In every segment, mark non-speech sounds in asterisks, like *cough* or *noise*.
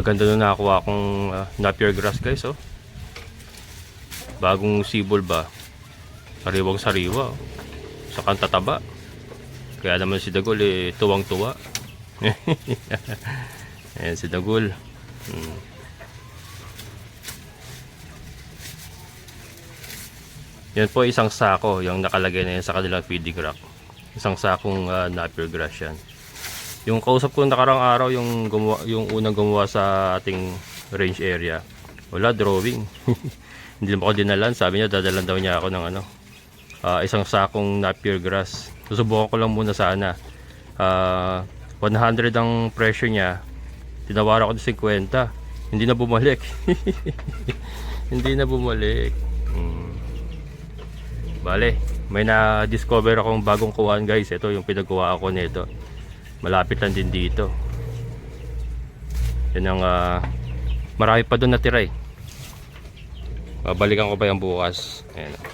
Gaganda na nakakuha akong uh, napier grass guys oh. Bagong sibol ba? Sariwang sariwa. Oh. Sa kantataba. Kaya naman si Dagol eh tuwang tuwa. *laughs* Ayan si Dagol. Hmm. Yan po isang sako yung nakalagay na yan sa kanilang feeding rack. Isang sakong uh, napier grass yan. Yung kausap ko nakarang araw yung gumawa, yung unang gumawa sa ating range area. Wala drawing. *laughs* Hindi naman ako dinalan. Sabi niya dadalan daw niya ako ng ano. ah, isang sakong napier grass. Susubukan ko lang muna sana. Ah, 100 ang presyo niya. Tinawaran ko ng 50. Hindi na bumalik. *laughs* Hindi na bumalik. Hmm. Bale, may na-discover akong bagong kuhaan guys. Ito yung pinagawa ako nito. Malapit lang din dito. Yan ang ah, marami pa doon natira eh. Babalikan ko pa yung bukas. Ayan. oh.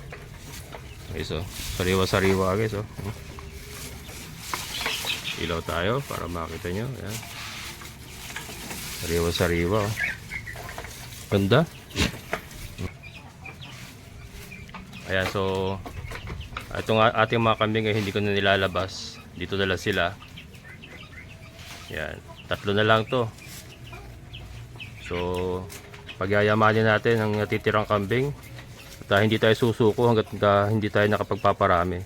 Okay, so, sariwa-sariwa guys. Oh. Ilaw tayo para makita nyo. Ayan. Sariwa-sariwa. Oh. Ganda. Ayan, so itong ating mga kambing ay hindi ko na nilalabas. Dito na sila. Yan, tatlo na lang to. So, pagyayamanin natin ang natitirang kambing. At ah, hindi tayo susuko hanggat ah, hindi tayo nakapagpaparami.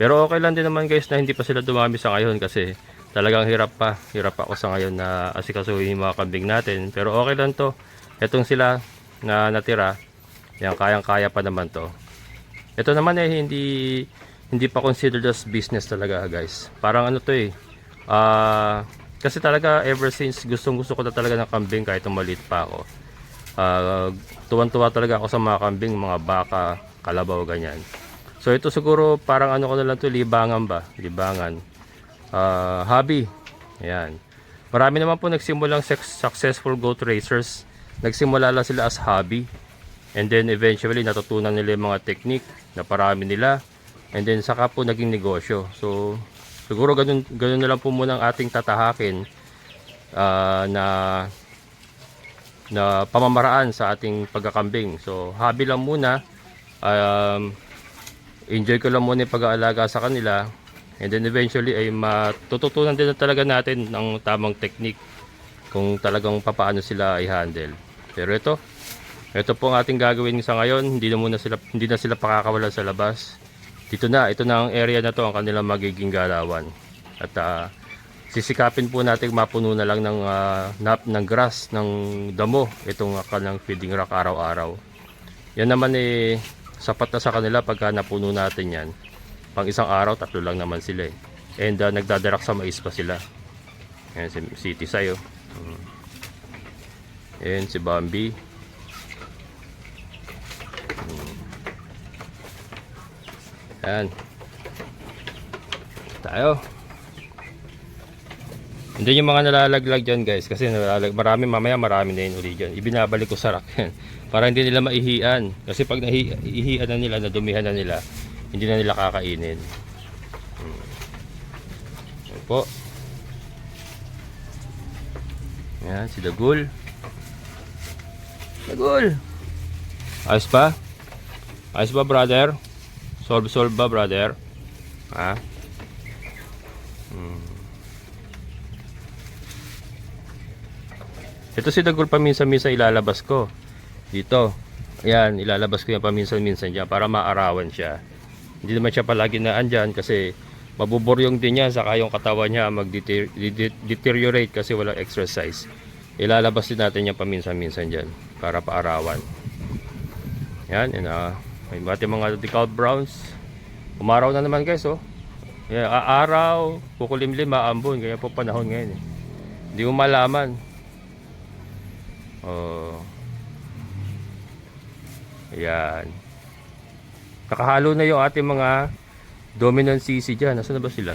Pero okay lang din naman guys na hindi pa sila dumami sa ngayon kasi talagang hirap pa. Hirap ako sa ngayon na asikasuhin yung mga kambing natin. Pero okay lang to. Etong sila na natira, yan kayang-kaya pa naman to. Ito naman eh hindi hindi pa considered as business talaga guys. Parang ano to eh. Ah, kasi talaga ever since gustong gusto ko na talaga ng kambing kahit maliit pa ako. Ah, tuwan-tuwa talaga ako sa mga kambing, mga baka, kalabaw ganyan. So ito siguro parang ano ko na lang to libangan ba? Libangan. Ah, hobby. Ayan. Marami naman po nagsimulang successful goat racers. Nagsimula lang sila as hobby. And then eventually natutunan nila yung mga technique na parami nila. And then saka po naging negosyo. So siguro ganun, ganun na lang po muna ang ating tatahakin ah, na na pamamaraan sa ating pagkakambing. So hobby lang muna. Um, enjoy ko lang muna yung pag-aalaga sa kanila. And then eventually ay matututunan din na talaga natin ng tamang technique kung talagang papaano sila i-handle. Pero ito, ito po ang ating gagawin sa ngayon. Hindi na muna sila hindi na sila pakakawalan sa labas. Dito na, ito na ang area na to ang kanilang magiging galawan. At ah, sisikapin po natin mapuno na lang ng ah, nap ng grass ng damo itong kanilang feeding rack araw-araw. Yan naman eh sapat na sa kanila pagka napuno natin yan. Pang isang araw, tatlo lang naman sila eh. And ah, nagdadarak sa mais pa sila. Ayan si City Sayo. Mm. Ayan si Bambi. Yan. Tayo. Hindi yung mga nalalaglag dyan guys. Kasi nalalag, marami mamaya marami na yun uli dyan. Ibinabalik ko sa rack. *laughs* Para hindi nila maihian. Kasi pag nahihian na nila, nadumihan na nila, hindi na nila kakainin. Hmm. Yan po. Yan, si Dagul. Dagul! Ayos pa? Ayos ba brother? Solve solve ba brother? Ha? Hmm. Ito si Dagul paminsan-minsan ilalabas ko. Dito. Ayan, ilalabas ko yan paminsan-minsan dyan para maarawan siya. Hindi naman siya palagi na andyan kasi mabuburyong din yan saka yung katawan niya mag-deteriorate kasi walang exercise. Ilalabas din natin yan paminsan-minsan dyan para paarawan. Yan, yun ah. May bati mga decal browns. Umaraw na naman guys, oh. Yeah, aaraw, kukulimlim, maambon. Kaya po panahon ngayon. Eh. Hindi mo malaman. Oh. Yan. Nakahalo na yung ating mga dominant CC dyan. Nasaan na ba sila?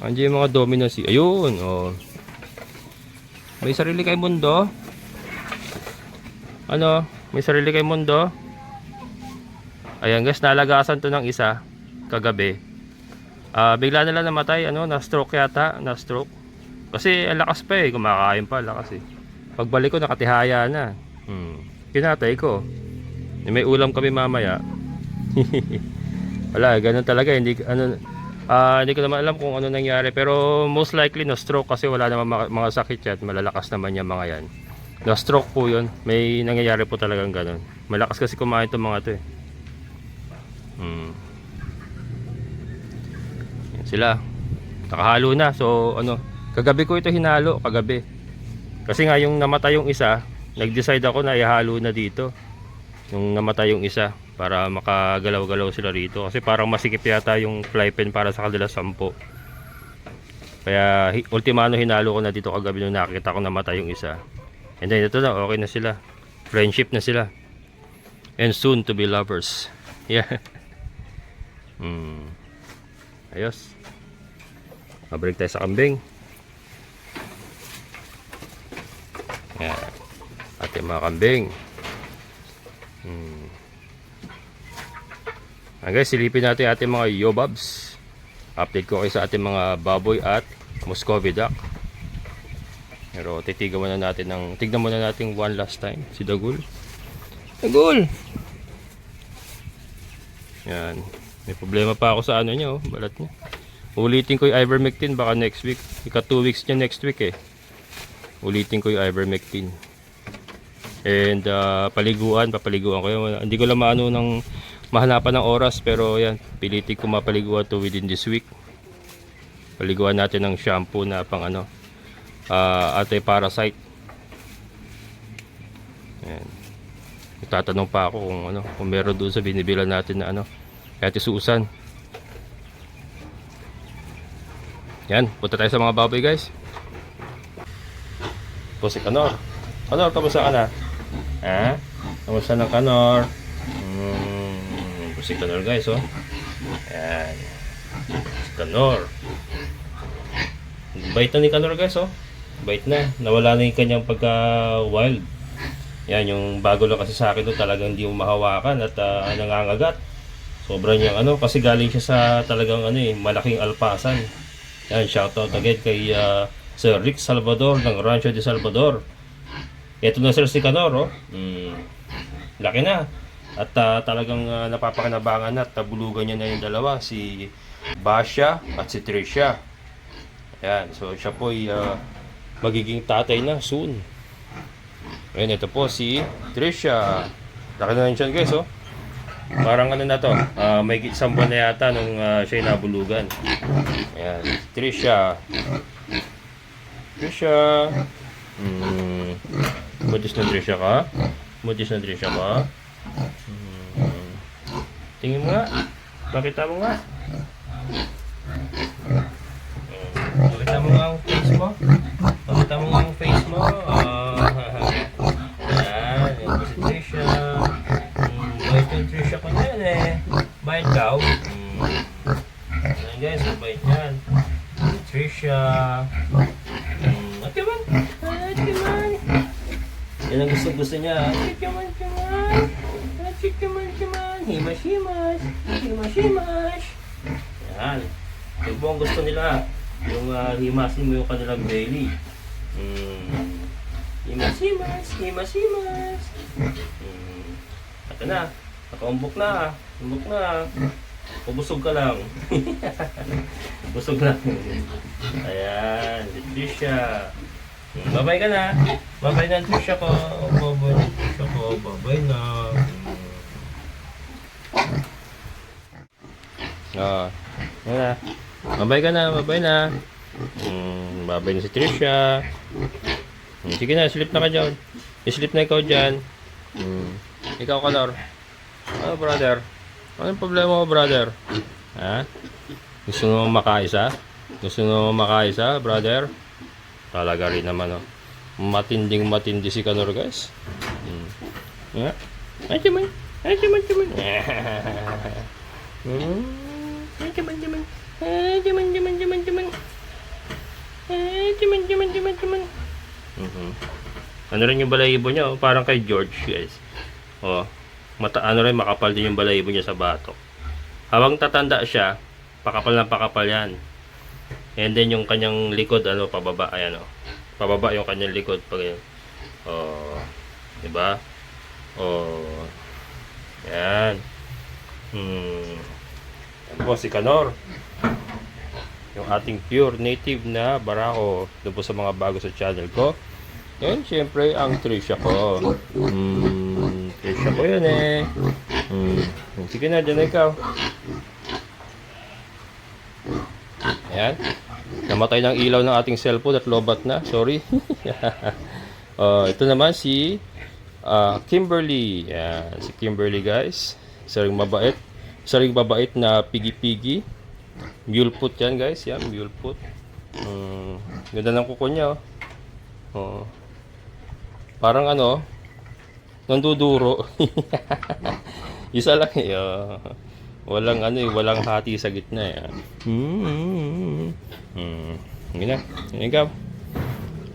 Andiyan yung mga dominant CC. Ayun, oh. May sarili kay mundo. Ano? May sarili kay mundo. Ayan guys, nalagasan to ng isa kagabi. Ah, bigla na lang namatay, ano, na stroke yata, na stroke. Kasi ang lakas pa eh, kumakain pa, lakas eh. Pagbalik ko, nakatihaya na. Hmm. Kinatay ko. May ulam kami mamaya. *laughs* Wala, ganun talaga. Hindi, ano, ah, hindi ko naman alam kung ano nangyari. Pero most likely, no stroke kasi wala naman mga, mga sakit yan. Malalakas naman yung mga yan. No stroke po yun. May nangyayari po talagang ganun. Malakas kasi kumain itong mga to eh. Hmm. Yan sila. Nakahalo na. So, ano, kagabi ko ito hinalo, kagabi. Kasi nga yung namatay yung isa, nag-decide ako na ihalo na dito. Yung namatay yung isa para makagalaw-galaw sila rito kasi parang masikip yata yung fly pen para sa kanila sampo. Kaya ultimano hinalo ko na dito kagabi nung nakita ko namatay yung isa. And then ito na, okay na sila. Friendship na sila. And soon to be lovers. *laughs* Yeah. Hmm. Ayos. Mabalik tayo sa kambing. Yan. Ating mga kambing. Hmm. Ah, guys, silipin natin ating mga yobabs. Update ko kayo sa ating mga baboy at Muscovy duck. Pero titigan muna natin ng tignan muna natin one last time si Dagul. Dagul. Yan. May problema pa ako sa ano niya, oh, balat niya. Ulitin ko yung ivermectin baka next week. Ika 2 weeks niya next week eh. Ulitin ko yung ivermectin. And ah, paliguan, papaliguan ko yun. Hindi ko lang maano ng mahanapan ng oras pero yan, pilitin ko mapaliguan to within this week. Paliguan natin ng shampoo na pang ano, ah anti-parasite. Yan. Tatanong pa ako kung ano, kung meron doon sa binibilan natin na ano, kaya Susan. Yan, punta tayo sa mga baboy guys. Po si Kanor. Kanor, kamusta ka na? Ha? Kamusta ng Kanor? Hmm, po si Kanor guys, oh. Yan. Si Kanor. Bait na ni Kanor guys, oh. Bait na. Nawala na yung kanyang pagka-wild. Yan, yung bago lang kasi sa akin to talagang hindi mo mahawakan at ah, nangangagat. Sobrang niyang ano, kasi galing siya sa talagang ano eh, malaking alpasan. Yan, shoutout again kay ah, Sir Rick Salvador ng Rancho de Salvador. Ito na sir si Canor, oh. Mm, laki na. At ah, talagang ah, napapakinabangan na at tabulugan niya na yung dalawa, si Basha at si Trisha. Yan, so siya po ay ah, magiging tatay na soon. Ayun, ito po si Trisha. Laki na rin siya guys, oh. Parang ano na to, ah, may isang buwan na yata nung ah, siya ay nabulugan. Ayan, Trisha. Trisha. Hmm. Budis na Trisha ka? Budis na Trisha ka? Hmm. Tingin mo nga. Pakita mo nga. Pakita mo nga ang face mo. Pakita mo nga ang face mo. Ah. Ayan, ito si Trisha. Hmm. Bait yung Trisha ko na yan eh. Bait ka? oh. Hmm. Ayan guys, mabait yan. Si Trisha. Hmm. Ate man. Ate man. Yan ang gusto gusto niya. Ate man, ate man. Ate man, ate man. Himas, himas. Himas, himas. Yan. Yung ang gusto nila. Yung uh, himasin mo yung kanilang belly. Hmm. Himas, himas. Himas, himas. Hmm. Ito na. Nakaumbok na. Umbok na. Pabusog ka lang. *laughs* Busog lang. Ayan, Leticia. Babay ka na. Babay na, Leticia ko. Babay na, Leticia ko. Babay na. Ah, yan na. Babay ka na, babay na. Hmm, babay na si Tricia. Hmm, sige na, slip na ka dyan. I-slip na ikaw dyan. Hmm. Ikaw, Kalor. Oh, brother. Anong problema mo, brother? Ha? Gusto mo makaisa? Gusto mo makaisa, brother? Talaga rin naman, oh. Matinding matindi si Kanor, guys. Hmm. Yeah. Ay, timan. Ay, timan, timan. *laughs* Hmm. Ay, timan, timan. Ay, timan, timan, timan, timan. Ay, timan, timan, timan, timan. Mhm. Ano rin yung balahibo niya, oh. parang kay George, guys. Oh, mata ano rin makapal din yung balahibo niya sa batok. Habang tatanda siya, pakapal na pakapal yan. And then yung kanyang likod, ano, pababa, ayan, oh. Pababa yung kanyang likod. Pag, yan. oh, diba? Oh, yan. Hmm. Yan po si Kanor. Yung ating pure native na barako. Doon po sa mga bago sa channel ko. And syempre, ang Trisha ko. Hmm, Trisha ko yan eh. Hmm. Sige na, dyan na ikaw. Ayan. Namatay ng ilaw ng ating cellphone at lobat na. Sorry. uh, *laughs* ito naman si ah, Kimberly. Ayan. Si Kimberly guys. Isa ring mabait. Isa ring mabait na pigi-pigi. Mule foot yan guys. Yan, mule foot. Hmm, ganda ng kuko niya. Oh. Oh. Parang ano, nanduduro. *laughs* Isa lang eh. oh. Walang ano eh, walang hati sa gitna eh. Hmm. Hmm. Yun na. Yun ikaw.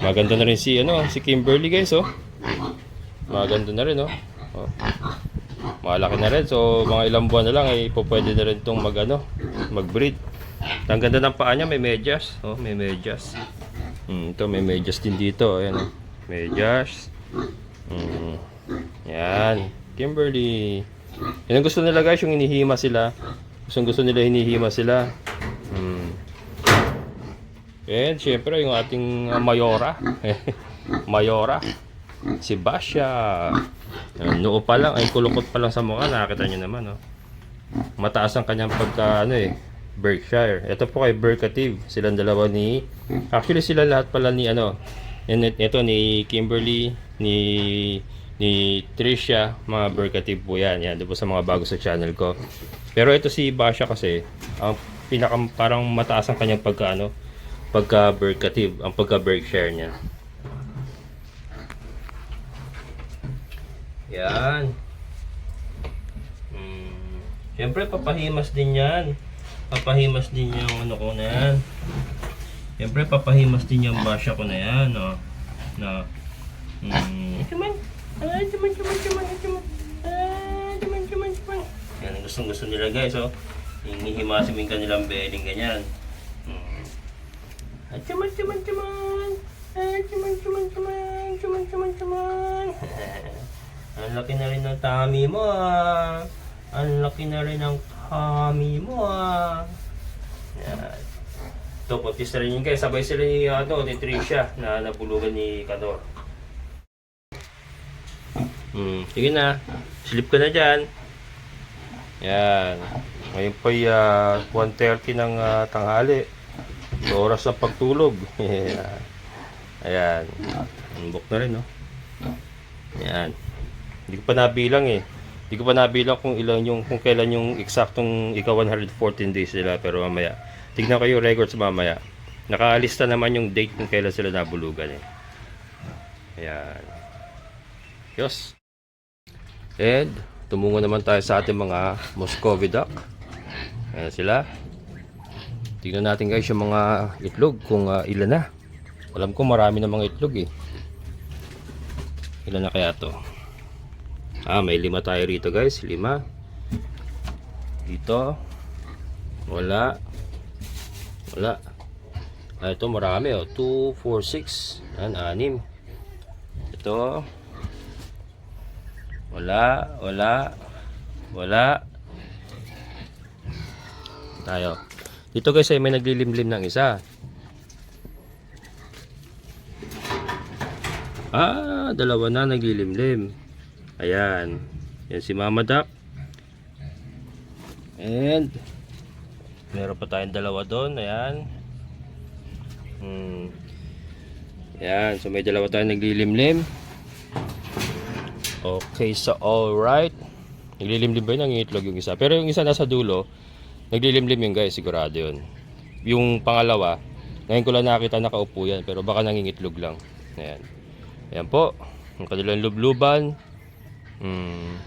Maganda na rin si ano, si Kimberly guys oh. Maganda na rin oh. oh. Malaki na rin. So mga ilang buwan na lang ay eh, pwede na rin itong mag ano, mag-breed. Ang ganda ng paa niya, may medyas. Oh, may medyas. Hmm, ito may medyas din dito. Ayan oh. Medyas. Hmm. Yan. Kimberly. Yan ang gusto nila guys, yung hinihima sila. Gusto gusto nila hinihima sila. Hmm. And syempre yung ating uh, Mayora. *laughs* Mayora. Si Basha. Yan, noo pa lang, ay kulukot pa lang sa mukha. Nakakita nyo naman, oh. Mataas ang kanyang pagka, ano eh, Berkshire. Ito po kay Berkative. Silang dalawa ni, actually sila lahat pala ni, ano, and it- ito ni Kimberly, ni ni Trisha, mga Berkative po yan. Yan, doon sa mga bago sa channel ko. Pero ito si Basha kasi, ang pinaka parang mataas ang kanyang pagka ano, pagka Berkative, ang pagka Berkshire niya. Yan. Hmm. Siyempre, papahimas din yan. Papahimas din yung ano ko na yan. Siyempre, papahimas din yung basya ko na yan, no? Na, hmm. Cuman, ah, cuman, cuman, cuman, cuman, ah, cuman, cuman, cuman. Yan, ang gustong gusto nila guys, oh. Hinihimasin mo yung kanilang beling, ganyan. Hmm. Ah, cuman, cuman, cuman. Ah, cuman, cuman, cuman, cuman, cuman, cuman. *laughs* Ang laki na rin ng tummy mo ah. Ang laki na rin ng tummy mo ah. Yan. Ito, puntis na rin yun guys. Sabay sila ni, ano, ni Trisha na nabulugan ni Kador. Hmm, sige na. Sleep ka na dyan. Yan. Ngayon po ay ah, 1.30 ng ah, tanghali. So, oras ng pagtulog. Yan. *laughs* Ayan. Umbok na rin, no? Yan. Hindi ko pa nabilang eh. Hindi ko pa nabilang kung ilan yung kung kailan yung eksaktong ika 114 days nila pero mamaya. Tignan ko yung records mamaya. Nakaalista naman yung date kung kailan sila nabulugan eh. Ayan. Yos. And tumungo naman tayo sa ating mga Muscovy duck. Ayan sila. Tignan natin guys yung mga itlog kung ah, ilan na. Alam ko marami na mga itlog eh. Ilan na kaya to? Ah, may lima tayo rito guys. Lima. Dito. Wala. Wala. Ah, ito marami oh. 2, 4, 6. Yan, anim. Ito. Wala. Wala. Wala. Tayo. Dito guys ay may naglilimlim ng isa. Ah, dalawa na naglilimlim. Ayan. Yan si Mama Duck. And meron pa tayong dalawa doon. Ayan. Hmm. Ayan. So may dalawa tayong naglilimlim. Okay, so alright. Naglilimlim ba yun? Nangingitlog yung isa. Pero yung isa nasa dulo, naglilimlim yun guys. Sigurado yun. Yung pangalawa, ngayon ko lang nakita nakaupo yan. Pero baka nangingitlog lang. Ayan. Ayan po. Ang kanilang lubluban. Hmm.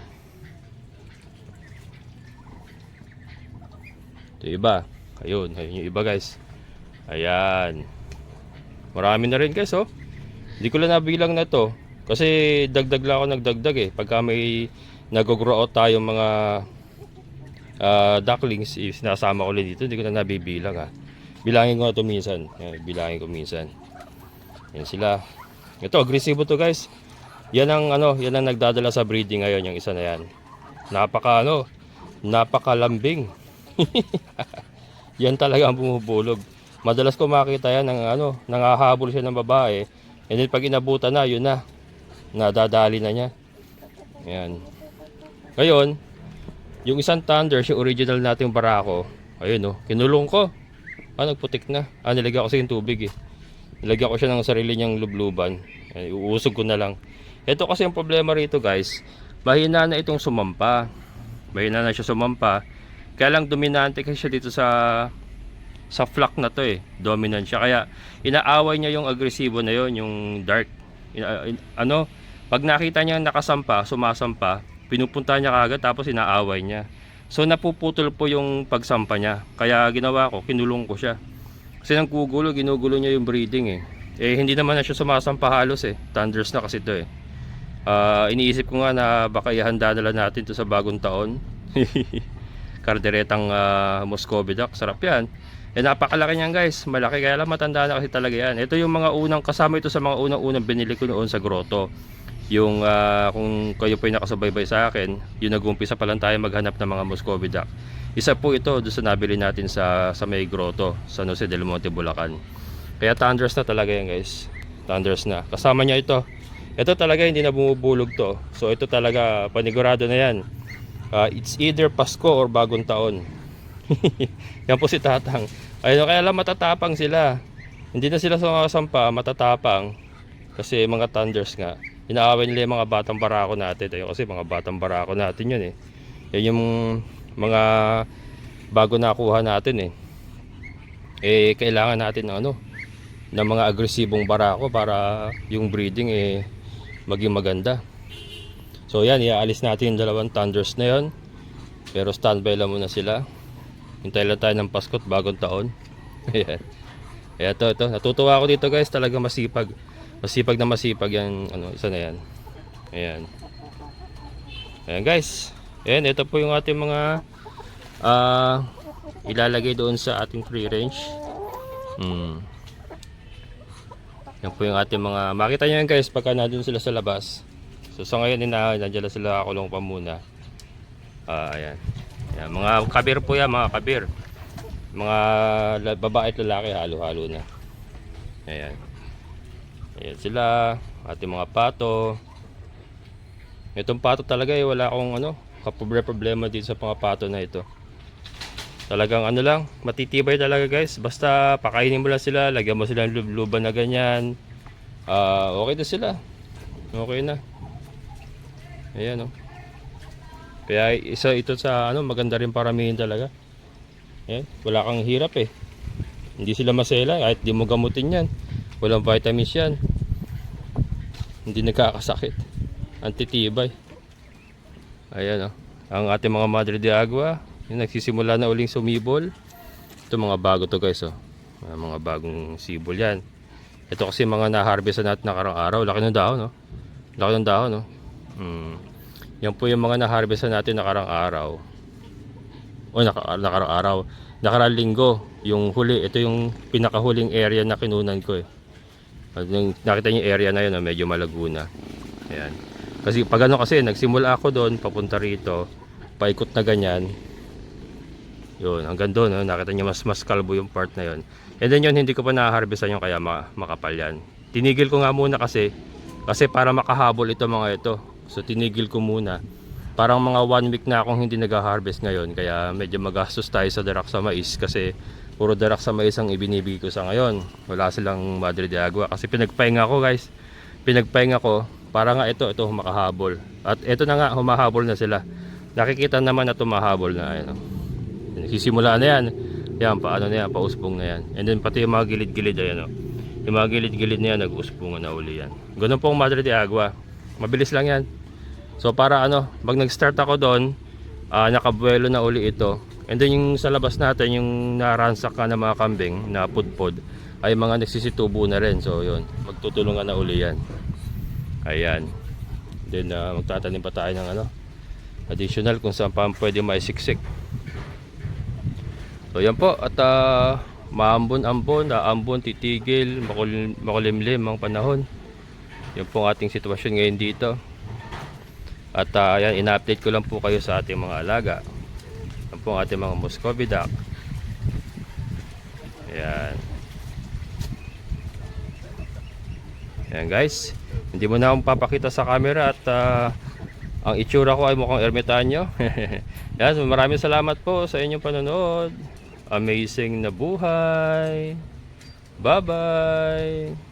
Ito iba. Ayun, ayun yung iba guys. Ayan. Marami na rin guys oh. Hindi ko lang nabilang na to. Kasi dagdag lang ako nagdagdag eh. Pagka may nag-grow out tayong mga ah, ducklings, eh, sinasama ko ulit dito. Hindi ko na nabibilang ah. Bilangin ko nga ito minsan. Bilangin ko minsan. Yan sila. Ito, agresibo to guys. Yan ang ano, yan ang nagdadala sa breeding ngayon, yung isa na yan. Napaka ano, napakalambing. *laughs* yan talaga ang bumubulog. Madalas ko makita yan ng ano, nangahabol siya ng babae. And then pag inabutan na, yun na. Nadadali na niya. Yan. Ngayon, yung isang Thunder, yung original nating barako, ayun oh, kinulong ko. Ah, nagputik na. Ah, nilagyan ko sa yung tubig eh. Nilagyan ko siya ng sarili niyang lubluban. Ay, uusog ko na lang. Ito kasi ang problema rito guys. Mahina na itong sumampa. Mahina na siya sumampa. Kaya lang dominante kasi siya dito sa sa flock na to eh. Dominant siya. Kaya inaaway niya yung agresibo na yon yung dark. Ano, pag nakita niya nakasampa, sumasampa, pinupunta niya kagad tapos inaaway niya. So napuputol po yung pagsampa niya. Kaya ginawa ko, kinulong ko siya. Kasi nang kugulo, ginugulo niya yung breeding eh. Eh hindi naman na siya sumasampa halos eh. Thunders na kasi to eh. Ah, iniisip ko nga na baka ihanda na natin to sa bagong taon. *laughs* Karderetang uh, Muscovy duck, sarap yan. Eh napakalaki niyan guys, malaki kaya lang matanda na kasi talaga yan. Ito yung mga unang kasama ito sa mga unang-unang binili ko noon sa grotto. Yung ah, kung kayo po yung nakasubaybay sa akin, yung nag-umpisa pa lang tayo maghanap ng mga Muscovy duck. Isa po ito doon sa nabili natin sa sa may grotto, sa Jose del Monte, Bulacan. Kaya thunders na talaga yan guys. Thunders na. Kasama niya ito. Ito talaga hindi na bumubulog to. So ito talaga panigurado na yan. Ah, it's either Pasko or bagong taon. *laughs* yan po si Tatang. Ayun, kaya lang matatapang sila. Hindi na sila sumasampa, matatapang. Kasi mga thunders nga. Inaaway nila yung mga batang barako natin. Ayun, kasi mga batang barako natin yun eh. Yan yung mga bago nakuha natin eh. Eh, kailangan natin ng ano, ng mga agresibong barako para yung breeding eh maging maganda. So yan, iaalis natin yung dalawang thunders na yon. Pero standby lang muna sila. Hintay lang tayo ng Pasko at bagong taon. *laughs* Ayan. Kaya ito, ito. Natutuwa ako dito guys. Talaga masipag. Masipag na masipag yan. Ano, isa na yan. Ayan. Ayan guys. Ayan, ito po yung ating mga ah ilalagay doon sa ating free range. Hmm. Yan po yung ating mga makita nyo yan guys pagka nandun sila sa labas. So sa ngayon ina nandiyan na sila kulong pa muna. Ah, ayan. Ayan, mga kabir po yan, mga kabir. Mga babae at lalaki halo-halo na. Ayan. Ayan sila, ating mga pato. Itong pato talaga eh, wala akong ano, kaproblema dito sa mga pato na ito. Talagang ano lang, matitibay talaga guys. Basta pakainin mo lang sila, lagyan mo sila ng lubluban na ganyan. Ah, okay na sila. Okay na. Ayan oh. Kaya isa ito sa ano, maganda rin paramihin talaga. Ayan, wala kang hirap eh. Hindi sila masela kahit di mo gamutin yan. Walang vitamins yan. Hindi nagkakasakit. Antitibay. Ayan oh. Ang ating mga Madre de Agua, yung nagsisimula na uling sumibol. Ito mga bago to guys oh. Mga, mga bagong sibol yan. Ito kasi mga na-harvest na natin nakarang araw. Laki ng dahon no. Laki ng dahon no. Hmm. Yan po yung mga na-harvest na natin nakarang araw. O naka, nakarang araw. Nakarang linggo. Yung huli, ito yung pinakahuling area na kinunan ko eh. Yung, nakita niyo yung area na yun, oh, medyo malaguna. Ayan. Kasi pag ano kasi, nagsimula ako doon, papunta rito, paikot na ganyan. Yun, hanggang doon, oh, nakita niyo mas mas kalbo yung part na yun. And then yun, hindi ko pa na-harvestan yung kaya ma- makapal yan. Tinigil ko nga muna kasi, kasi para makahabol ito mga ito. So tinigil ko muna. Parang mga one week na akong hindi nag-harvest ngayon, kaya medyo magastos tayo sa darak sa mais kasi puro darak sa mais ang ibinibigay ko sa ngayon. Wala silang Madre de Agua kasi pinagpahinga ko guys. Pinagpahinga ko para nga ito, ito makahabol. At ito na nga, humahabol na sila. Nakikita naman na tumahabol na. Ayun, oh. Nagsisimula na yan. Yan, paano na yan, pausbong na yan. And then pati yung mga gilid-gilid, ayan o. Yung mga gilid-gilid na yan, nag-usbong na uli yan. Ganun pong Madre de Agua. Mabilis lang yan. So para ano, pag nag-start ako doon, ah nakabuelo na uli ito. And then yung sa labas natin, yung naransak na mga kambing na pudpod, ay mga nagsisitubo na rin. So yun, magtutulungan na uli yan. Ayan. Then ah, magtatanim pa tayo ng ano, additional kung saan pa pwede maisiksik. So yan po at ah, maambon-ambon, aambon, titigil, makul makulimlim ang panahon. Yun po ang ating sitwasyon ngayon dito. At ah, ayan, ina-update ko lang po kayo sa ating mga alaga. Yan po ang ating mga Muscovy duck. Ayan. Ayan guys. Hindi mo na akong papakita sa camera at ah, ang itsura ko ay mukhang ermitanyo. *laughs* Yan, so maraming salamat po sa inyong panonood. Amazing na buhay. Bye-bye.